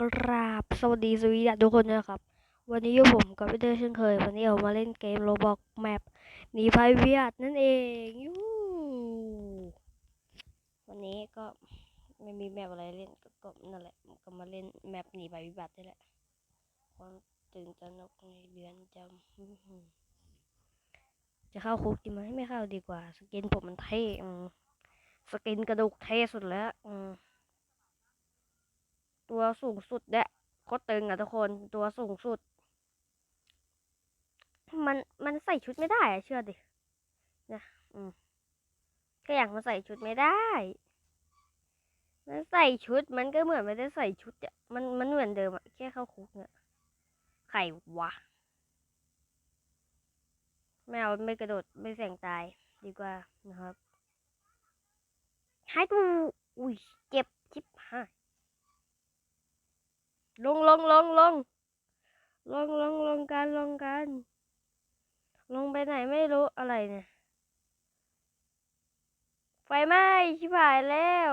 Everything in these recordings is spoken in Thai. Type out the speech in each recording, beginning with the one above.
กราบสวัสดีสวีดัทุกคนนะครับ วันนี้อยู่ผมกับพี่เตอร์เช่นเคย วันนี้เรามาเล่นเกมโรบอกแมปหนีภัยพิบัตินั่นเองยูวันนี้ก็ไม่มีแมปอะไรเล่นก็กนั่นแหละก็มาเล่นแมปหนีภัยพิบัตินี่แหละความตื่นตระหนกในเดือนจำจะเข้าคุกดีไหมไม่เข้าดีกว่า สกินผมมันเท่สกินกระดูกเท่สุดแล้วอืม ตัวสูงสุดเนี่ยโคตรตึงอะทุกคนตัวสูงสุด มันมันใส่ชุดไม่ได้อะเชื่อดินะอืมแค่อย่างมันใส่ชุดไม่ได้ มันใส่ชุดมันก็เหมือนไม่ได้ใส่ชุดอะมันมันเหมือนเดิมอะแค่เข้าคุกเนี่ยไข่วะไม่เอาไม่กระโดดไม่เสี่ยงตายดีกว่านะครับให้ดูอุ้ยเจ็บชิบหาย ลงลงลงลงลงลงลงกันลงกัน ลงไปไหนไม่รู้อะไรเนี่ย ไฟไหม้ชิบหายแล้ว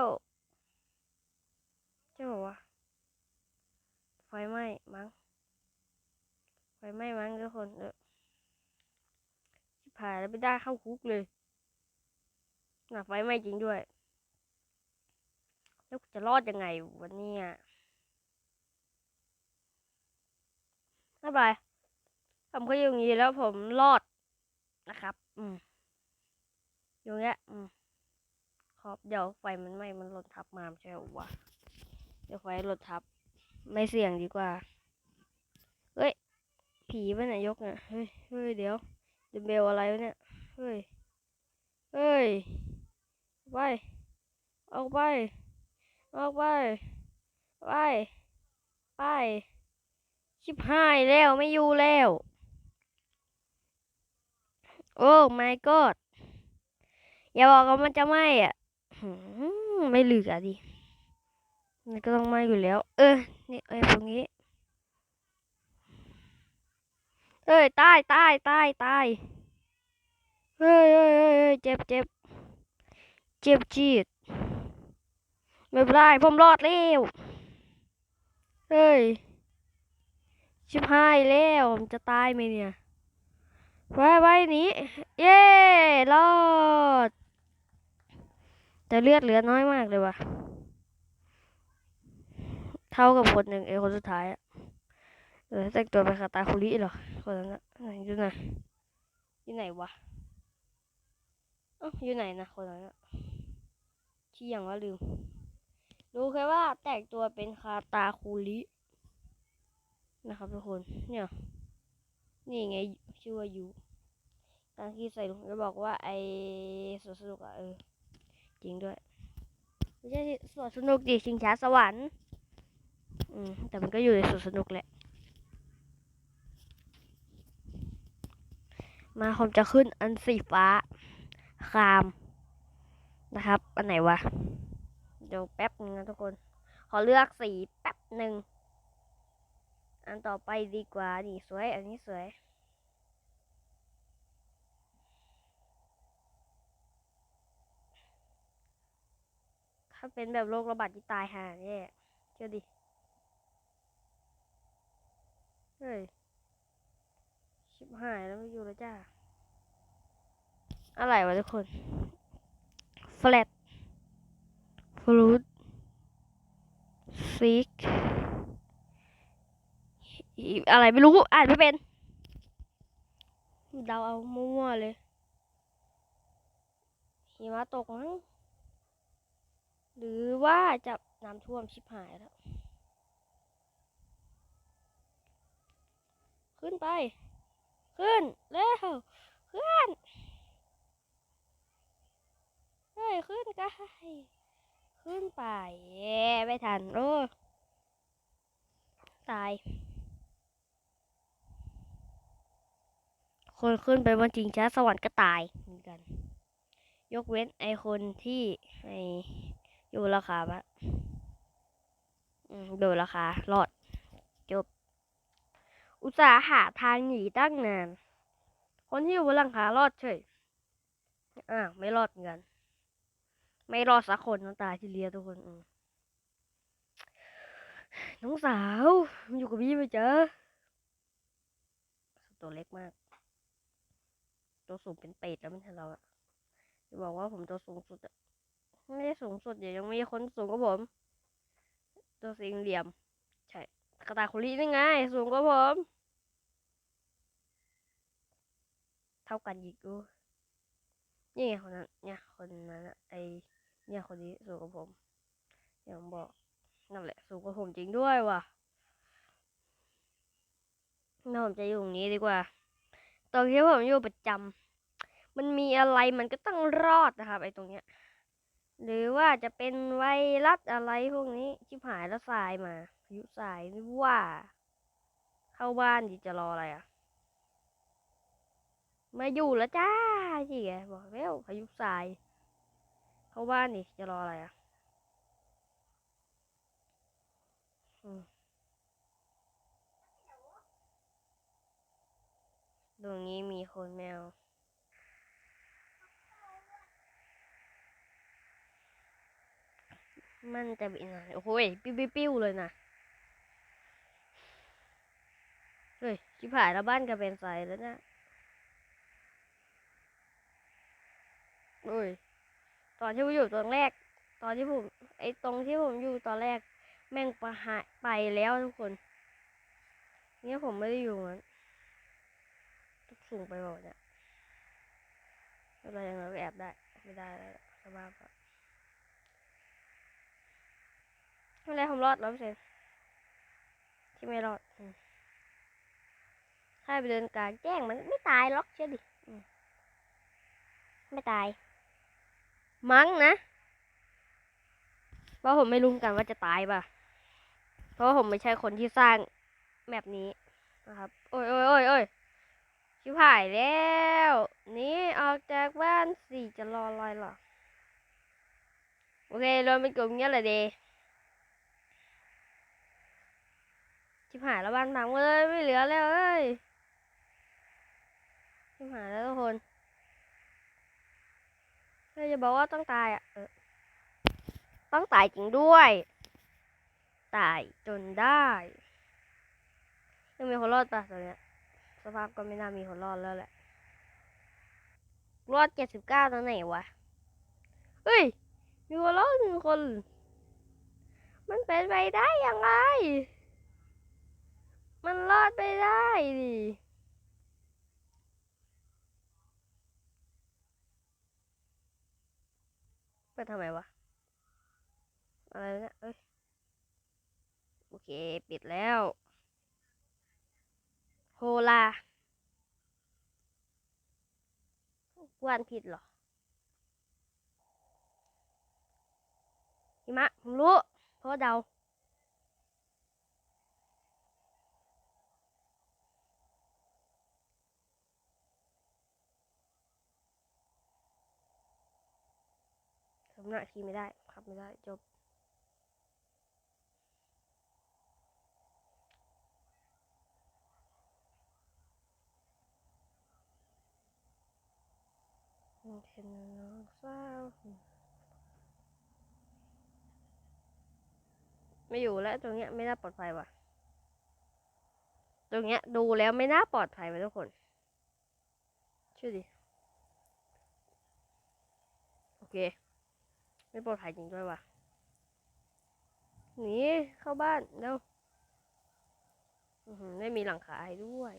ใช่ป่าไฟไหม้มั้งไฟไหม้มั้งทุกคนเออชิบหายแล้วไม่ได้เข้าคุกเลยน่ะไฟไหม้จริงด้วย แล้วจะรอดยังไงวันนี้อะ ไม่เป็นไรผมก็อยู่อย่างนี้แล้วผมรอดนะครับ อืมอยู่เงี้ย อืมขอบเดี๋ยวไฟมันไหม้มันหล่นทับมามใช่หรอวะเดี๋ยวไฟหล่นทับ ไม่เสี่ยงดีกว่า เฮ้ย ผีไปไหนยกเนี่ยเฮ้ยเฮ้ยเดี๋ยวเดมเบลอะไรวะเนี่ย เฮ้ย เฮ้ย ไป ออกไป ออกไป ไป ไป ชิบหายแล้วไม่อยู่แล้ว โอ้ my god อย่าบอกว่ามันจะไหม้อะไม่หลือดิมันก็ต้องไหม้อยู่แล้ว เออ นี่เอ้ยตรงนี้ เอ้ยตายตายตายตายเฮ้ยเฮ้ยเฮ้ยเฮ้ยเจ็บเจ็บเจ็บจีดไม่เป็นไรผมรอดแล้ว เฮ้ย ชิบหายแล้วผมจะตายไหมเนี่ยไว้ไว้นี้ เย้รอด แต่เลือดเหลือน้อยมากเลยว่ะ เท่ากับคนหนึ่งไอ้คนสุดท้ายอะเออแต่งตัวเป็นคาตาคุริเหรอคนนั้นอะไหนอยู่ไหนอยู่ไหนวะออยู่ไหนนะคนนั้นอะที่ย่างว่าลืม รู้แค่ว่าแต่งตัวเป็นคาตาคุริ นะครับทุกคนเนี่ยนี่ไงชื่อว่ายูการที่ใส่ลงจะบอกว่าไอสวนสนุกอะเออ จริงด้วยไม่ใช่สวนสนุกดิชิงช้าสวรรค์อืมแต่มันก็อยู่ในสวนสนุกแหละ มาผมจะขึ้นอันสีฟ้า คามนะครับ อันไหนวะ เดี๋ยวแป๊บนึงนะทุกคน ขอเลือกสีแป๊บหนึ่ง อันต่อไปดีกว่านี่สวย อันนี้สวย ถ้าเป็นแบบโรคระบาดที่ตายห่าเนี่ยเชื่อดิ เฮ้ย ชิบหายแล้วไม่อยู่แล้วจ้า อะไรวะทุกคน แฟลตฟลูดซิก อะไรไม่รู้อ่านไม่เป็นเดาเอามั่วๆเลยหิมะตกมั้งหรือว่าจะน้ำท่วมชิบหายแล้ว ขึ้นไป ขึ้นเร็วขึ้นเฮ้ยขึ้นกันขึ้นไปเย้ไม่ทัน โอ้ ตาย คนขึ้นไปบนจิงช้าสวรรค์ก็ตายเหมือนกัน ยกเว้นไอคนที่ไออยู่ราคาบะอืมโดนราคารอด จบ อุตสาหาทางหนีตั้งนาน คนที่อยู่บนหลังคารอดเฉยอ่าไม่รอดเหมือนกัน ไม่รอดสักคนน้ำตาที่เลียทุกคนน้องสาวมันอยู่กับพี่ไหมจ๊ะตัวเล็กมาก ตัวสูงเป็นเป็ดแล้วไม่ใช่เราอะจะบอกว่าผมตัวสูงสุดอะไม่ได้สูงสุดเดี๋ยวยังมีคนสูงกว่าผม ตัวสี่เหลี่ยม ใช่กระตาคุรินี่ไงสูงกว่าผม เท่ากันอีกดูนี่ไงคนนั้นเนี่ยคนนั้นไอเนี่ยคนนี้สูงกว่าผมอย่างบอกนั่นแหละสูงกว่าผมจริงด้วยว่ะน่าผมจะอยู่ตรงนี้ดีกว่า ตรงที่ผมอยู่ประจำมันมีอะไรมันก็ต้องรอดนะครับไอ้ตรงเนี้ย หรือว่าจะเป็นไวรัสอะไรพวกนี้ชิบหายแล้วทรายมาพายุทรายนี่ว่า เข้าบ้านดิจะรออะไรอะ มาอยู่แล้วจ้าที่ไงบอกแล้วพายุทราย เข้าบ้านดิจะรออะไรอะ ตรงนี้มีคนแมว มันจะเป็นอะไรโอ้ยปิ้วปิ้วเลยนะ เฮ้ยชิบหายแล้วบ้านก็เป็นไซแล้วนะโอ้ย ตอนที่ผมอยู่ตอนแรก ตอนที่ผม ไอ้ตรงที่ผมอยู่ตอนแรก แม่งประหายไปแล้วทุกคน เนี่ยผมไม่ได้อยู่มันทุก สูงไปหมดเนี่ยอะไรอย่างเงี้ยก็แอบได้ ไม่ได้แล้วสบายอะไม่เป็นไรผมรอดร้อยเปอร์เซ็นต์ที่ไม่รอดถ้าไปเดินกลางแจ้งมันไม่ตายหรอกเชื่อดิไม่ตาย มั้งนะเพราะผมไม่รู้กันว่าจะตายป่ะ เพราะผมไม่ใช่คนที่สร้างแมปนี้นะครับ โอ้ยโอ้ยโอ้ยโอ้ย ชิบหายแล้วนี่ออกจากบ้านสิจะรออะไรหรอ โอเครวมเป็นกลุ่มเงี้ยเลยเดชิบหายแล้วบ้านพังหมดเลยไม่เหลือแล้วเอ้ยชิบหายแล้วทุกคนเราจะบอกว่าต้องตายอะเออต้องตายจริงด้วย ตายจนได้ ยังมีคนรอดปะตอนเนี้ย ภาพก็ไม่น่ามีคนรอดแล้วแหละ รอดเจ็ดสิบเก้าตอนไหนวะ เฮ้ย มีคนรอดหนึ่งคน มันเป็นไปได้ยังไง มันรอดไปได้ดิไปทำไมวะ อะไรเนี่ยเอ้ย โอเค ปิดแล้ว โฮลากวนผิดเหรอหิมะผมรู้ เพราะเดาสำนักขี่ไม่ได้ขับไม่ได้จบ เป็นน้องสาวไม่อยู่แล้วตรงเนี้ยไม่น่าปลอดภัยว่ะ ตรงเนี้ยดูแล้วไม่น่าปลอดภัยว่ะทุกคนเชื่อดิ โอเค ไม่ปลอดภัยจริงด้วยว่ะ หนีเข้าบ้านเร็วไม่มีหลังคาให้ด้วย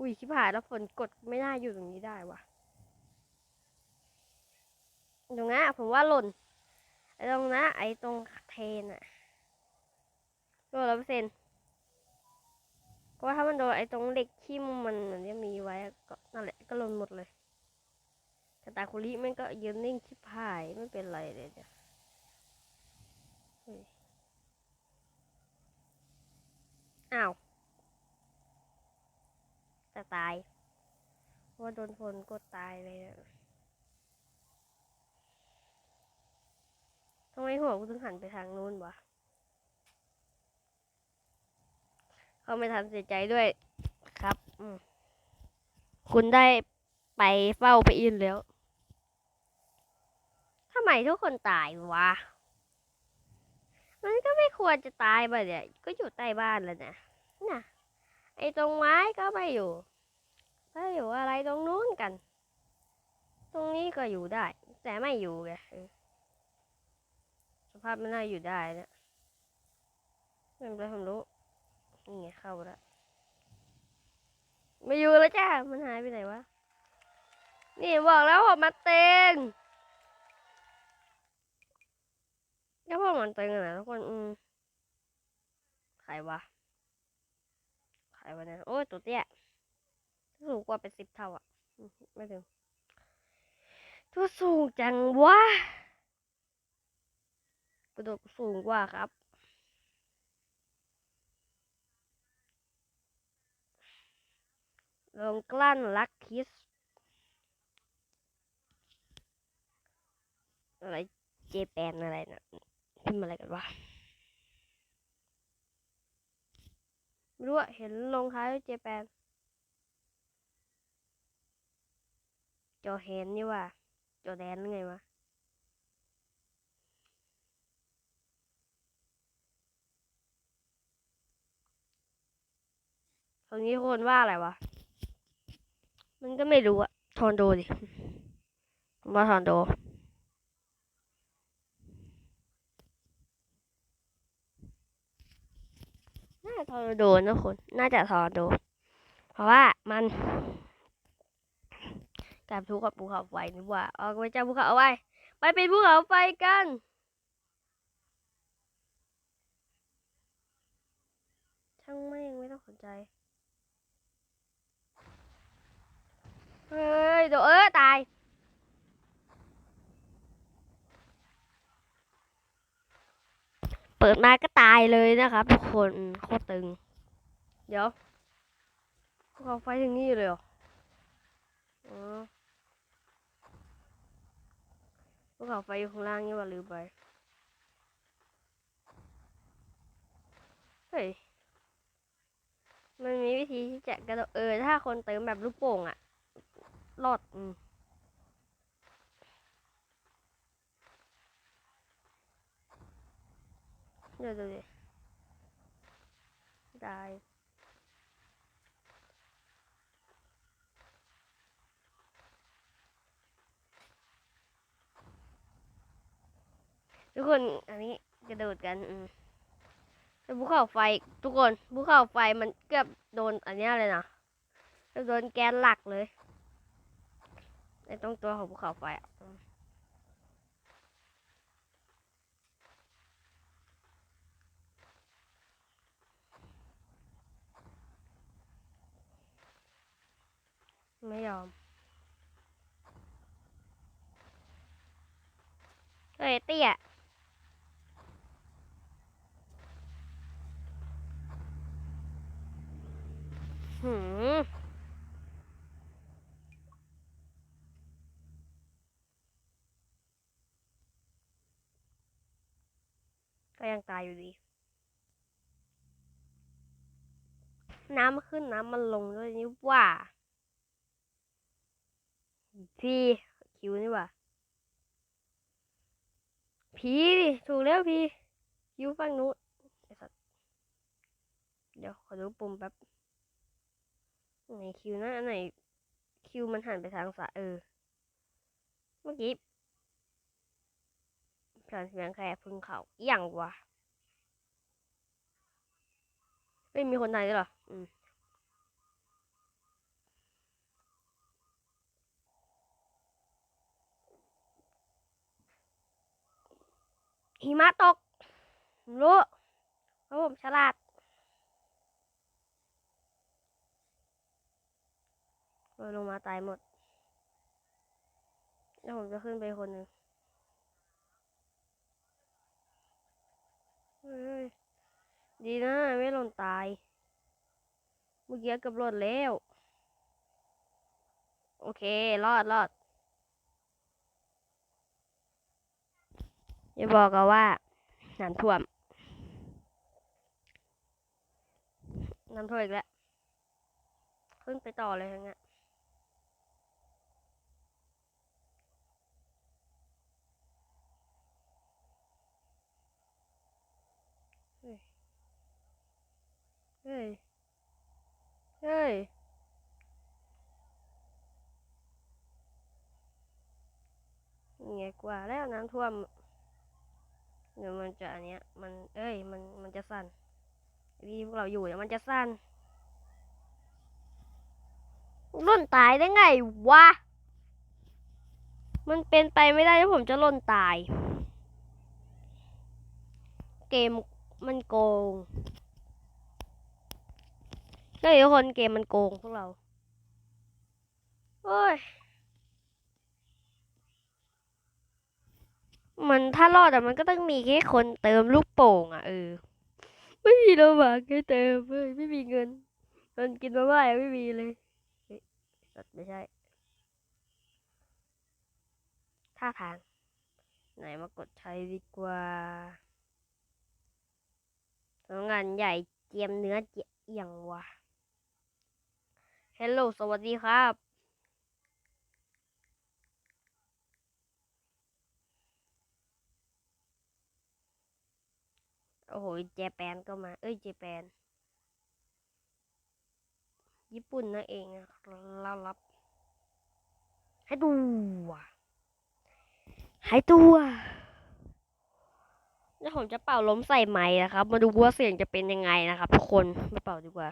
อุ้ยชิบหายแล้วฝนกดไม่น่าอยู่ตรงนี้ได้ว่ะตรงนั้นผมว่าหล่นไอ้ตรงนั้นไอ้ตรงเทนอะโดนร้อยเปอร์เซ็นต์เพราะว่าถ้ามันโดนไอ้ตรงเหล็กที่มันเหมือนจะมีไว้ก็นั่นแหละก็หล่นหมดเลยแต่ตาคุริม่งก็ยืนนิ่งชิบหายไม่เป็นไรเลยเนี่ยเฮ้ยอ้าว แต่ตายเพราะว่าโดนฝนกดตายเลยอะทำไมหัวกูถึงหันไปทางนู้นวะเขาไม่ทำเสียใจด้วยครับอืมคุณได้ไปเฝ้าไปอินแล้วทำไมทุกคนตายวะ มันก็ไม่ควรจะตายไปเนี่ย ก็อยู่ใต้บ้านแล้วนะ น่ะ ไอ้ตรงไม้ก็ไม่อยู่ ไปอยู่อะไรตรงนู้นกัน ตรงนี้ก็อยู่ได้ แต่ไม่อยู่ไงสภาพไมันน่าอยู่ได้นะไม่เป็นไรผมรู้นี่ไงเข้าแล้ว ไม่อยู่แล้วจ้า มันหายไปไหนวะ นี่บอกแล้วว่ามันเต็งก็พวกมันเต็งอะนะทุกคนอืมใครวะใครวะเนี่ย โอ้ยตัวเตี้ย สูงกว่าเป็นสิบเท่าอะ ไม่ถึงตัวสูงจังวะกระโดดสูงกว่าครับลงกลั้นรักคิส อะไรเจแปนอะไรนะพิมพ์อะไรกันวะไม่รู้อะเห็นลงท้ายเจแปน จอเห็นนี่ว่าจอแดนไงวะตรงนี้คนว่าอะไรวะ มันก็ไม่รู้อะทอนโดดิผมว่าทอนโด น่าจะทอนโดนะคน น่าจะทอนโด เพราะว่ามัน กับทุกกับภูเขาไฟนี่ว่าออกไปจากภูเขาไฟไปเป็นภูเขาไฟกันช่างไม่งไม่ต้องสนใจ เฮ้ยเดี๋ยวเออตายเปิดมาก็ตายเลยนะครับทุกคนโคตรตึง เดี๋ยวภูเขาไฟถึงนี่เลยเหรออ๋อ ภูเขาไฟอยู่ข้างล่างนี่ว่าลืมไป เฮ้ย มันมีวิธีที่จะกระโดดเออ ถ้าคนเติมแบบลูกโป่งอะรอดอืมเดี๋ยวดูดิได้ ทุกคนอันนี้กระโดดกันอืมแต่ภูเขาไฟทุกคนภูเขาไฟมันเกือบโดนอันนี้เลยนะเกือบโดนแกนหลักเลยในตรงตัวของภูเขาไฟอะไม่ยอม เฮ้ยเตี้ย หืมก็ยังตายอยู่ดี น้ำมันขึ้นน้ำมันลงด้วยนี่ว่าพี่คิวนี่ว่าพีดิถูกแล้วพี่คิวฝั่งนู้นเดี๋ยวขอดูปุ่มแป๊บ ไหนคิวนะอันไหนคิวมันหันไปทางซ้ายเออ เมื่อกี้ผ่านเสียงแค่พึ่งเขาอย่างวะไม่มีคนไทยด้วยหรอ อืมหิมะตกรู้เพราะผมฉลาดโดน ลงมาตายหมด แล้วผมจะขึ้นไปคนหนึ่งเฮ้ยดีนะ ไม่หล่นตาย เมื่อกี้กับหล่นแล้ว โอเค รอดรอดอย่าบอกกันว่าน้ำท่วมน้ำท่วมอีกแล้ว ขึ้นไปต่อเลยทั้งนั้น เฮ้ย เฮ้ย นี่ไงกว่าแล้วน้ำท่วม เดี๋ยวมันจะอันเนี้ย มัน เอ้ย มัน มันจะสั่นที่พวกเราอยู่เนี่ยมันจะสั่น ล่นตายได้ไงวะ มันเป็นไปไม่ได้ที่ผมจะล่นตาย เกมมันโกง ก็อีกคนเกมมันโกงพวกเรา โอ้ย มันถ้ารอดอะมันก็ต้องมีแค่คนเติมลูกโป่งอะเออ ไม่มีระหว่างแค่เติมเว้ยไม่มีเงินเงินกินมาม่ายไม่มีเลยสัตว์ไม่ใช่ท่าทาง ไหนมากดใช้ดีกว่าสำงานใหญ่เจียมเนื้อเจียเอียงวะ ฮลโหลสวัสดีครับ โอ้โหเจแปนก็มา เอ้ยเจแปน ญี่ปุ่นนั่นเองเรารับ ให้ดูอะให้ตัวแล้วผมจะเป่าล้มใส่ไม้นะครับ มาดูว่าเสียงจะเป็นยังไงนะครับทุกคน มาเป่าดีกว่า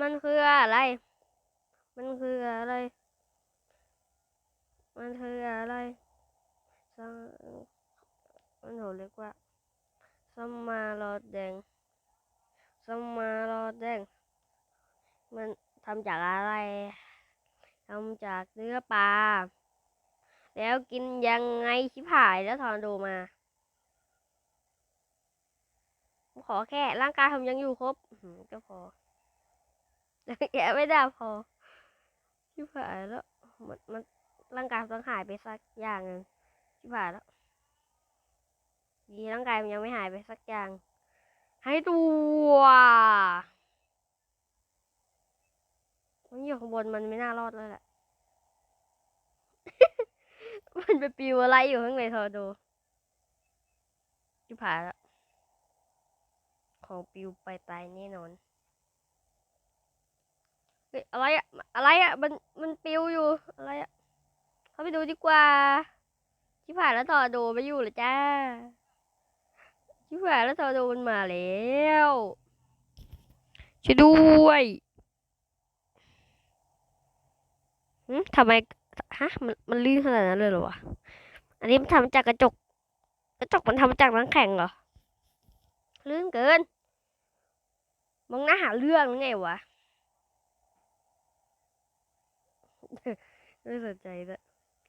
มันคืออะไร มันคืออะไร มันคืออะไรสังมันโหเรียกว่าสมมาลอดแดงสมมาลอดแดง มันทำจากอะไรทำจากเนื้อปลา แล้วกินยังไงชิบหายแล้วทอนดูมา ขอแค่ร่างกายผมยังอยู่ครบ ก็พอ แกไม่ได้พอชิบหายแล้วมันมันร่างกายมต้องหายไปสักอย่างหนึ่งชิบหายแล้วดีร่างกายมันยังไม่หายไปสักอย่าง ให้ดูว่ะมันอยู่ข้างบนมันไม่น่ารอดเลยแหละ มันไปปิวอะไรอยู่ข้างในทอร์โดชิบหายแล้ว ของปิวไปตายแน่นอน อะไรอะอะไรอะมันมันปิวอยู่อะไรอะเข้าไปดูดีกว่าชิบหายแล้วทอร์นาโดไม่อยู่เลยจ้าชิบหายแล้วทอโดมันมาแล้วช่วยด้วยหึทำไมฮะมันมันลื่นขนาดนั้นเลยเหรอวะอันนี้มันทำจากกระจก กระจกมันทำมาจากน้ำแข็งเหรอลื่นเกินมองหน้าหาเรื่องหรือไงวะ ไม่สนใจละ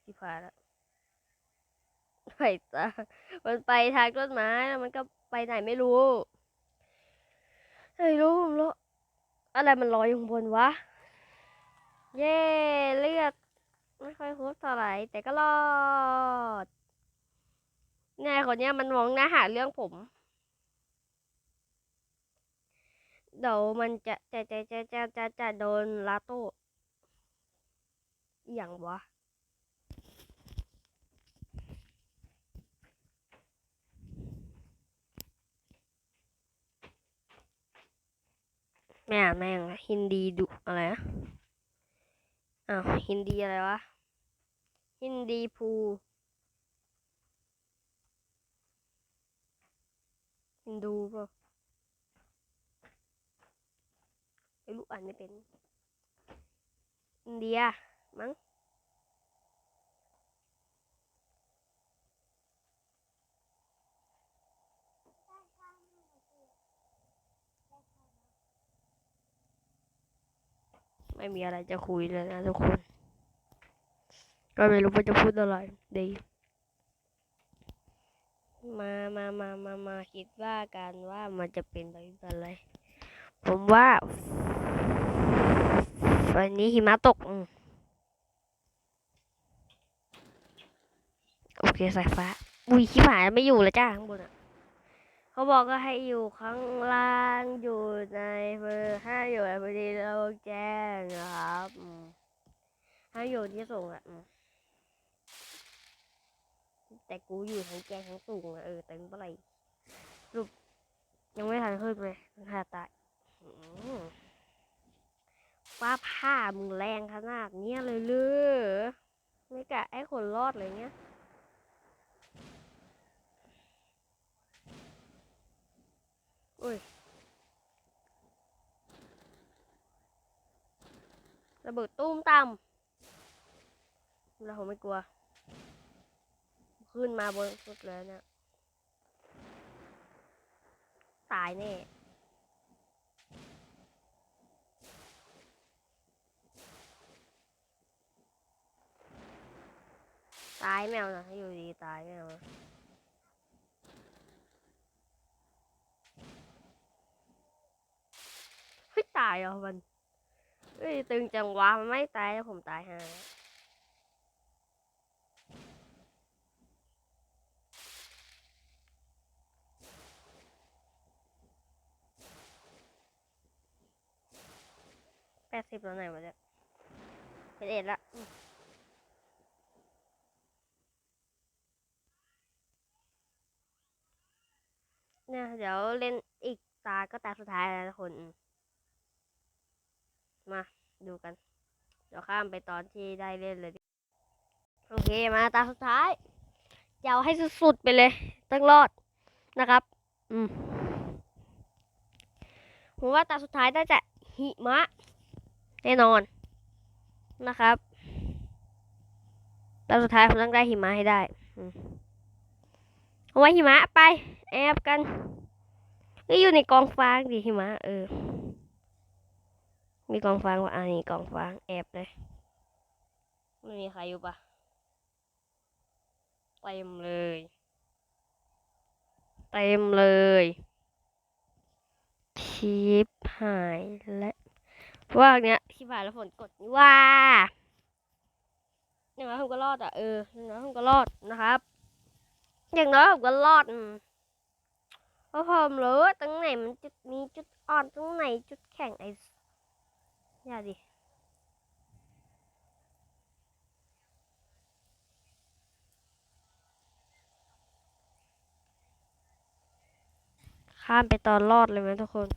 ที่ผ่านละไปจ้ามันไปทางต้นไม้แล้วมันก็ไปไหนไม่รู้ไม่รู้ผมรู้อะไรมันลอยอยู่ข้างบนวะ เย่เลือดไม่ค่อยครบเท่าไหร่แต่ก็รอดนายคนเนี้ยมันมองหน้าหาเรื่องผม เดี๋ยวมันจะจะจะจะจะจะจะโดนลาโต้ อย่างวะแม่แม่งฮินดีดุอะไรนะอ้าวฮินดีอะไรวะ ฮินดีพูฮินดูป่ะไม่รู้อ่านไม่เป็น อินเดีย มั้งไม่มีอะไรจะคุยเลยนะทุกคน ก็ไม่รู้ว่าจะพูดอะไรดี มามามามามาคิดว่ากันว่ามันจะเป็นไปอะไร ผมว่าวันนี้หิมะตกอืม โอเคสายฟ้า อุ้ยขี้หายไม่อยู่แล้วจ้าข้างบนอะเขาบอกก็ให้อยู่ข้างล่างอยู่ในเบอร์ห้าอยู่ในพอดีเราแจ้งนะครับให้อยู่ที่ส่งอะแต่กูอยู่ทั้งแกงทั้งสูงอะเออตึงเมื่อไหร่รุปยังไม่ทันขึ้นเลยมันหาตายฟ้าผ่ามึงแรงขนาดเนี้ยเลยเลยไม่กะไอ้คนรอดเลยเนี้ยอุ้ย ระเบิดตุ้มตามแล้วผมไม่กลัว ขึ้นมาบนสุดแล้วเนี่ย ตายแน่ตายแมวนะอยู่ดีตายแมวเฮ้ยตายเหรอมัน เฮ้ยตึงจังวะมันไม่ตายแล้วผมตายฮะแปดสิบแล้วไหนวะเนี่ยเป็นเอ็ดละเนี่ยเดี๋ยวเล่นอีกตาก็ตาสุดท้ายแล้วคน มาดูกัน เดี๋ยวข้ามไปตอนที่ได้เล่นเลยดิโอเคมาตาสุดท้ายยาวให้สุดๆไปเลย ต้องรอดนะครับ อืมผมว่าตาสุดท้ายน่าจะหิมะ แน่นอนนะครับตาสุดท้ายผมต้องได้หิมะให้ได้เอาไว้หิมะไป แอบกันก็อยู่ในกองฟางดิหิมะเออ มีกองฟางว่าอ่านี่กองฟางแอบเลยไม่มีใครอยู่ปะเต็มเลยเต็มเลยชิปหายและพว่าเนี้ยชิปหายแล้วฝนกดว่าอย่างน้อยผมก็รอดอะเอออย่างน้อยผมก็รอดนะครับ อย่างน้อยผมก็รอดเพราะผมรู้ตรงไหนมันจุดมีจุดอ่อนตรงไหนจุดแข็งไอ้ อย่าดิข้ามไปตอนรอดเลยไหมทุกคน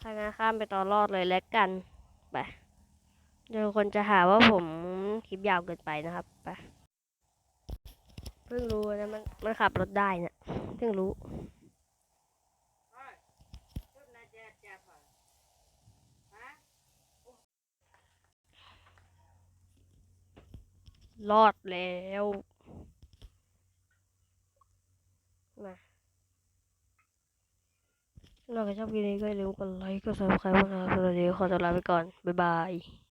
ถ้างั้นข้ามไปตอนรอดเลยแล้วกัน ไปเดี๋ยวคนจะหาว่าผมคลิปยาวเกินไปนะครับ ไป เพิ่งรู้นะมันมันขับรถได้นะเพิ่งรู้ รอดแล้วมาถ้าเราชอบคลิปนี้ก็อย่าลืมกดไลค์กดซับสไครป์นะครับสวัสดีขอตัวลาไปก่อน บ๊ายบาย